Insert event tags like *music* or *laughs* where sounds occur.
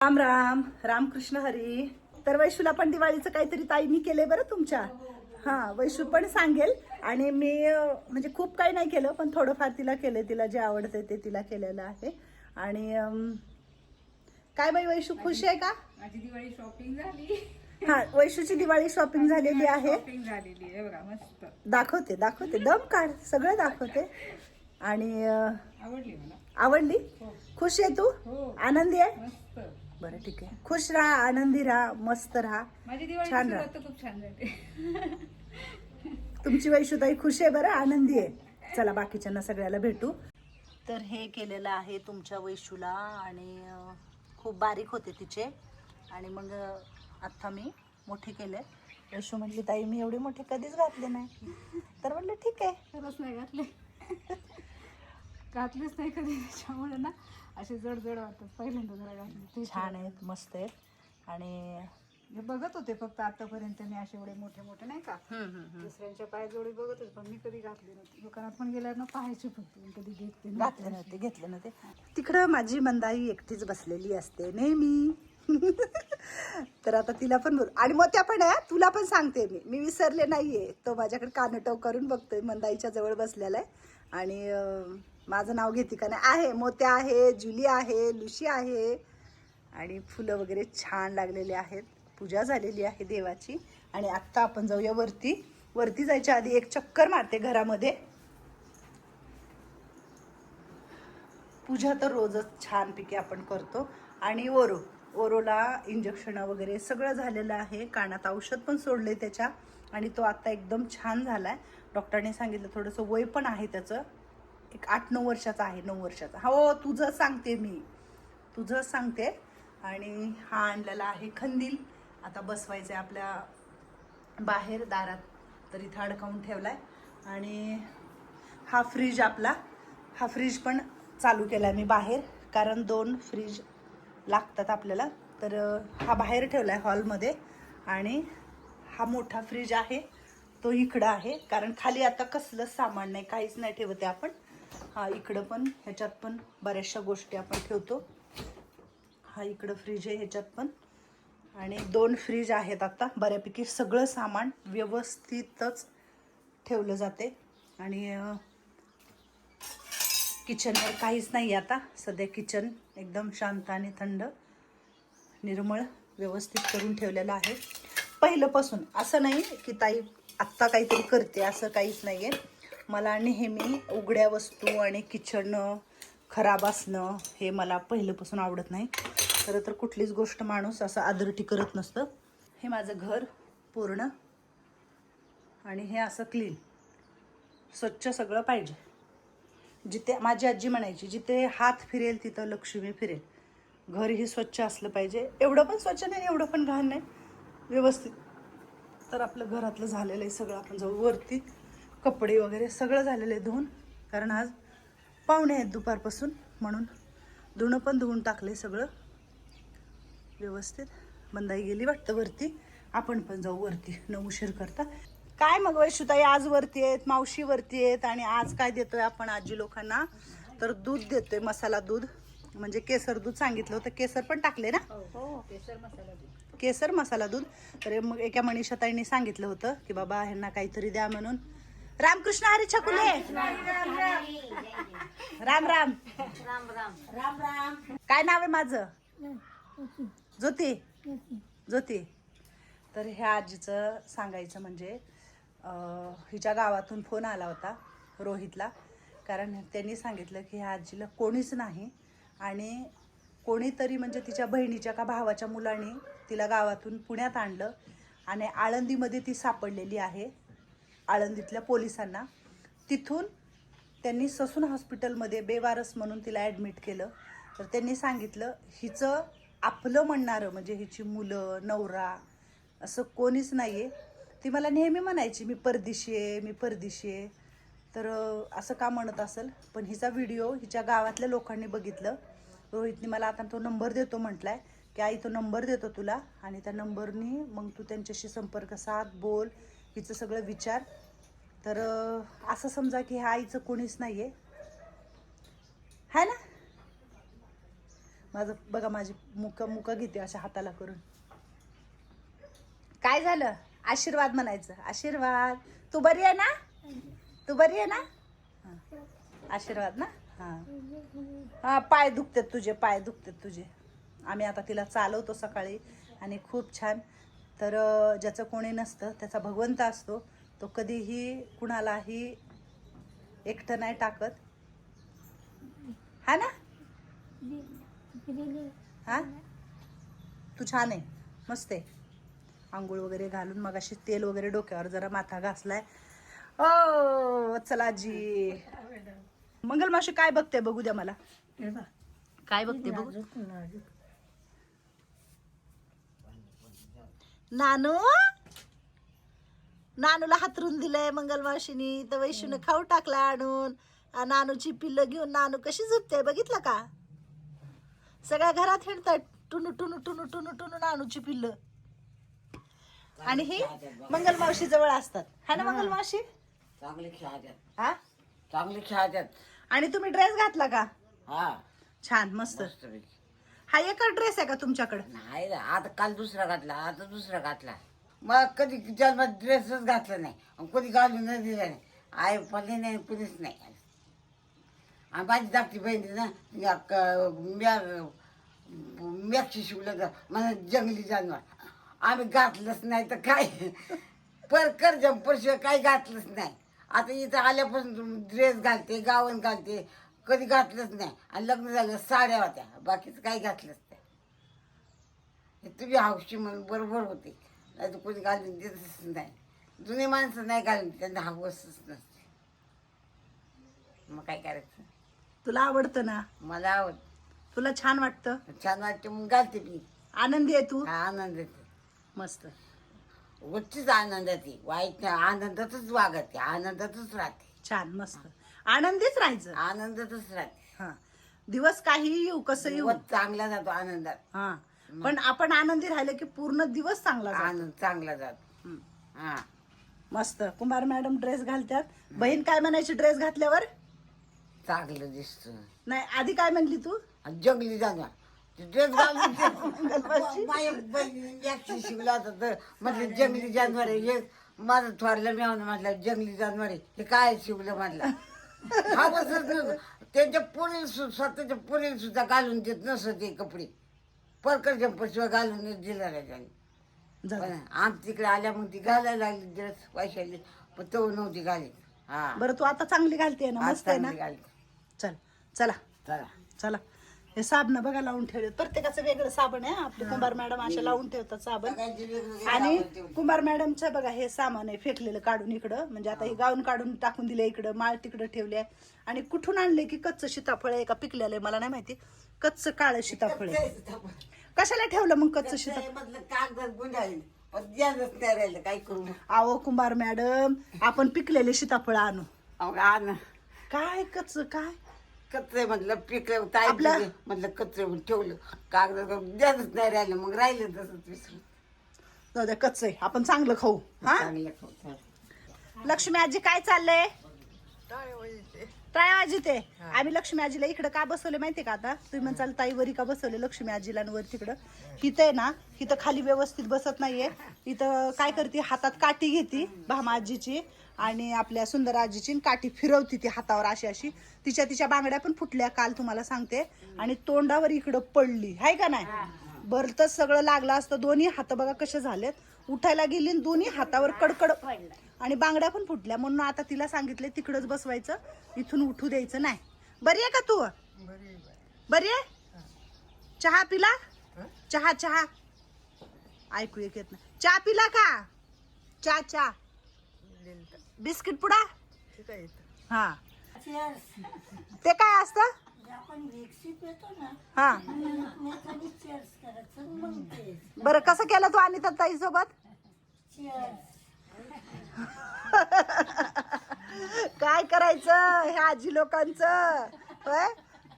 राम राम. रामकृष्ण हरी. तर वैशूला पण दिवाळीचं काहीतरी ताईनी केलंय बरं तुमच्या. हा वैशू पण सांगेल. आणि मी म्हणजे खूप काही नाही केलं पण थोडंफार तिला केलंय. तिला जे आवडतंय ते तिला केलेलं आहे. आणि काय बाई वैशू खुश आहे का? माझी दिवाळी शॉपिंग झाली. हा वैशूची दिवाळी शॉपिंग झालेली आहे. शॉपिंग झालेली आहे. बघा मस्त. दाखवते दाखवते. दम काढ सगळं दाखवते. आणि आवडली मला. आवडली? हो. खुश आहे तू? हो. आनंदी आहे? बरं ठीक आहे. खुश राहा आनंदी राहा मस्त राहा. माझी दिवाळी छान तर खूप छान झाली. तुमची वैशुताई खुश आहे बरं आनंदी आहे. चला बाकीच्यांना सगळ्याला भेटू. तर हे केलेलं आहे तुमच्या वैशूला आणि खूप बारीक होते तिचे. आणि मग अं, आता मी मोठे केले. वैशू म्हटली ताई मी एवढी मोठी कधीच घातले नाही. तर म्हटलं ठीक आहे. नाही घातले. घातलेच नाही कधी त्याच्यामुळे ना. असे जड जड वाटतात पहिल्यांदा जरा घातले. ते छान आहेत मस्त आहेत. आणि मी बघत होते फक्त आतापर्यंत मी असे एवढे मोठे मोठे नाही का? दुसऱ्यांच्या पायजोडी बघत होते पण मी कधी घातले नव्हते. दुकानात पण गेल्यावर ना पाहायचे फक्त मी कधी घेतले नव्हते. घातले नव्हते घेतले नव्हते. तिकडं माझी मंदाई एकटीच बसलेली असते नेहमी. *laughs* तर आता तिला पण बोल आणि मोत्या पण आहे तुला पण सांगते मी. मी विसरले नाहीये. तो माझ्याकडे कानटव करून बघतोय मंदाईच्या जवळ बसलेला आहे. आणि माझं नाव घेते का नाही आहे मोत्या आहे जुली आहे लुशी आहे. आणि फुलं वगैरे छान लागलेले आहेत. पूजा झालेली आहे देवाची. आणि आत्ता आपण जाऊया वरती. वरती जायच्या आधी एक चक्कर मारते घरामध्ये. पूजा तर रोजच छानपैकी आपण करतो. आणि ओरो ओरोला इंजेक्शन वगैरे सगळं झालेलं आहे. कानात औषध पण सोडले त्याच्या. आणि तो आता एकदम छान झाला आहे डॉक्टरने सांगितलं थोडंसं वय पण आहे त्याचं. एक आठ नऊ वर्षाचा आहे नऊ वर्षाचा. हो तुझं सांगते मी. तुझं सांगते. आणि हा आणलेला आहे खंदील. आता बसवायचं आहे आपल्या बाहेर दारात. तर इथं अडकावून आहे आणि हा फ्रीज आपला. हा फ्रीज पण चालू केला मी बाहेर. कारण दोन फ्रीज लागतात आपल्याला. तर हा बाहेर ठेवला आहे हॉलमध्ये आणि हा मोठा फ्रीज आहे. तो इकडं आहे. कारण खाली आता कसलंच सामान नाही काहीच नाही ठेवते आपण. हा इकडं पण ह्याच्यात पण बऱ्याचशा गोष्टी आपण ठेवतो. हा इकडं फ्रीज आहे ह्याच्यात पण. आणि दोन फ्रीज आहेत आत्ता बऱ्यापैकी सगळं सामान व्यवस्थितच ठेवलं जाते. आणि किचनवर काहीच नाही आता. सध्या किचन एकदम शांत आणि थंड निर्मळ व्यवस्थित करून ठेवलेलं आहे. पहिल्यापासून असं नाही की ताई आत्ता काहीतरी करते असं काहीच नाही आहे मला नेहमी उघड्या वस्तू आणि किचन खराब असणं हे मला पहिल्यापासून आवडत नाही. खरं तर कुठलीच गोष्ट माणूस असं आदरटी करत नसतं. हे माझं घर पूर्ण आणि हे असं क्लीन स्वच्छ सगळं पाहिजे. जिथे माझी आजी म्हणायची जिथे हात फिरेल तिथं लक्ष्मी फिरेल. घर हे स्वच्छ असलं पाहिजे. एवढं पण स्वच्छ नाही एवढं पण घाण नाही. व्यवस्थित. तर आपलं घरातलं झालेलं आहे सगळं. आपण जाऊ वरती. कपडे वगैरे सगळं झालेलं आहे धुवून. कारण आज पाहुणे आहेत दुपारपासून म्हणून धुणं पण धुवून टाकले सगळं. व्यवस्थित. बंदाई गेली वाटतं वरती. आपण पण जाऊ वरती. न उशीर करता. काय मग वैशुताई आज वरती आहेत मावशी वरती आहेत आणि आज काय देतोय आपण आजी लोकांना? तर दूध देतोय मसाला दूध. म्हणजे केसर दूध सांगितलं होतं. केसर पण टाकले ना? हो केसर मसाला दूध. केसर मसाला दूध. तर मग एका मनीषाताईंनी सांगितलं होतं की बाबा ह्यांना काहीतरी द्या म्हणून. रामकृष्ण हरी छकुले. राम राम. राम राम. काय नाव आहे माझं? ज्योती. ज्योती. तर ह्या आजीचं सांगायचं म्हणजे हिच्या गावातून फोन आला होता रोहितला कारण त्यांनी सांगितलं की ह्या आजीला कोणीच नाही आणि कोणीतरी म्हणजे तिच्या बहिणीच्या का भावाच्या मुलाने तिला गावातून पुण्यात आणलं आणि आळंदीमध्ये ती सापडलेली आहे. आळंदीतल्या पोलिसांना. तिथून त्यांनी ससून हॉस्पिटलमध्ये बेवारस म्हणून तिला ॲडमिट केलं. तर त्यांनी सांगितलं हिचं आपलं म्हणणारं म्हणजे हिची मुलं नवरा असं कोणीच नाही आहे ती मला नेहमी म्हणायची मी परदेशी आहे मी परदेशी आहे. तर असं का म्हणत असेल? पण हिचा व्हिडिओ हिच्या गावातल्या लोकांनी बघितलं. रोहितने मला आता तो नंबर देतो म्हटला आहे की आई तो नंबर देतो तुला आणि त्या नंबरनी मग तू त्यांच्याशी संपर्क साध बोल. हिचं सगळं विचार. तर असं समजा की ह्या आईचं कोणीच नाही आहे है ना? माझं बघा माझी मुक मुक घेते अशा हाताला करून. काय झालं? आशीर्वाद म्हणायचं. आशीर्वाद. तू बरी आहे ना? तू बरी आहे ना? आशीर्वाद ना? हा. हा पाय दुखतात तुझे पाय दुखतात तुझे. आम्ही आता तिला चालवतो सकाळी आणि खूप छान. तर ज्याचं कोणी नसतं त्याचा भगवंत असतो तो कधीही कुणालाही एकटं नाही टाकत. हा ना? हा? तू छान आहे. मस्त आहे. आंघोळ वगैरे घालून मग अशी तेल वगैरे डोक्यावर जरा माथा घासलाय. ओ चला जी मंगल मावशी काय बघते बघू द्या मला. काय बघते बघू? नानू? नानूला हातरून दिलंय मंगल मावशीनी तर वैशून खाऊ टाकला आणून. आ, नानूची पिल्लं घेऊन नानू कशी झुपते बघितलं का? सगळ्या घरात हिंडतात टुनू टुनू टुनू टुनू टुनू नानूची पिल्लं. आणि ही मंगल मावशी जवळ असतात. हा ना मंगल मावशी चांगले खेळातात हा? चांगले खेळातात आणि तुम्ही ड्रेस घातला का? हा. छान मस्त. हा एकच ड्रेस आहे का तुमच्याकडे? नाही आता काल दुसरा घातला आता दुसरा घातला. मग कधी जन्मात ड्रेसच घातला नाही आणि कधी घालून नाही दिला नाही. आई पडली नाही कुणीच नाही. आणि माझी धाकटी बहिणी ना ती म्या- मॅक्सी शिवलं तर मला जंगली जानवर. आम्ही घातलंच नाही तर काय? पर कर जंपरशिवाय काही घातलंच नाही. आता इथं आल्यापासून ड्रेस घालते गावन घालते कधी घातलंच नाही. आणि लग्न झालं साड्या होत्या. बाकीचं काही घातलंच नाही. हे तुझी हौशी म्हणून बरोबर होते. नाही तर कोणी घालून देतच नाही. जुने माणसं नाही घालून त्यांना हवसच नसते. मग काय करायचं? तुला आवडतं ना? मला आवड तुला छान वाटतं? छान वाटते मग घालते मी. आनंदी आहे तू? हा आनंद येते मस्त. उच्चच आनंद येते वाईट नाही. आनंदातच वागते. आनंदातच राहते. छान मस्त. आनंदीच राहायचं. आनंदातच राहते. हा. दिवस काही येऊ कसं येऊ. चांगला जातो आनंदात. हा. पण आपण आनंदी राहिले की पूर्ण दिवस चांगला जातो. आनंद चांगला जातो. हा. मस्त. कुमार मॅडम ड्रेस घालतात. बहीण काय म्हणायची ड्रेस घातल्यावर? चांगलं दिसत. नाही आधी काय म्हणली तू? जंगली जाणार. ड्रेस घालून ते- माझ्या बहिणीने एकटी शिवला होता तर. म्हटलं जंगली जानवर आहे हे माझं थोरलं मी म्हटलं जंगली जानवर आहे हे काय शिवलं म्हटलं. हा बसत नव्हतं त्यांच्या पुरील स्वतःच्या पुरील सुद्धा घालून देत नसत ते कपडे. परकर जंपशिवाय घालून दिला नाही त्यांनी. जाऊ दे. पण आम तिकडे आल्या मग ती घालायला लागली ड्रेस पैशाली पण तो नव्हती घाली हा. बरं तू आता चांगली घालते ना आज मस्त आहे ना? चांगली चल चला. चला. चला. हे साबण बघा लावून ठेवले प्रत्येकाचं वेगळं साबण आहे आपले कुंभार मॅडम असे लावून ठेवतात साबण. आणि. कुंभार मॅडमचं बघा हे सामान आहे फेकलेलं काढून इकडं. म्हणजे आता हे गाऊन काढून टाकून दिले इकडं माळ तिकडं ठेवले आणि कुठून आणले की कच्चं सीताफळ आहे का पिकलेलं आहे मला नाही माहिती. कच्चं काळं सीताफळ आहे. कशाला ठेवलं मग कच्चं सीताफळ? कागदात काय करू आहो कुंभार मॅडम आपण पिकलेले सीताफळ आणू. अहो, आण. काय कच्च काय? कचरे म्हटलं पिकलं ताई आपल्या- दिली. म्हटलं कचरे ठेवलं. कागदात ध्यानच नाही राहिलं मग राहिलं तसंच विसरून. जाऊ द्या कच्च आहे आपण चांगलं खाऊ. हा? चांगलं खाऊ. लक्ष्मी आजी काय चाललंय? टाळ्या वाजते आम्ही लक्ष्मी आजीला इकडं का बसवले माहितीये का आता? तुम्ही म्हणसाल ताई वरी का बसवले लक्ष्मी आजीला आणि वर तिकडं. हिथं आहे ना हिथं खाली व्यवस्थित बसत नाहीये. इथं काय करते हातात काठी घेते भामा आजीची आणि आपल्या सुंदर आजीची आणि काठी फिरवती ती हातावर अशी अशी. तिच्या तिच्या बांगड्या पण फुटल्या काल तुम्हाला सांगते. आणि तोंडावर इकडं पडली. हाय का नाही? बरं तर सगळं लागलं असतं. दोन्ही हात बघा कसे झालेत. उठायला गेली आणि दोन्ही हातावर कडकड आणि बांगड्या पण फुटल्या. म्हणून आता तिला सांगितले तिकडच बसवायचं इथून उठू द्यायचं नाही. बरी आहे का तू? बरी आहे चहा पिला? चहा चहा. ऐकू एक येत नाही. चहा पिला का? चहा चहा. बिस्किट पुडा? हा. ते काय असतं? हा. बरं कसं केलं तू आणि ताई सोबत *laughs* काय करायचं ह्या आजी लोकांचं?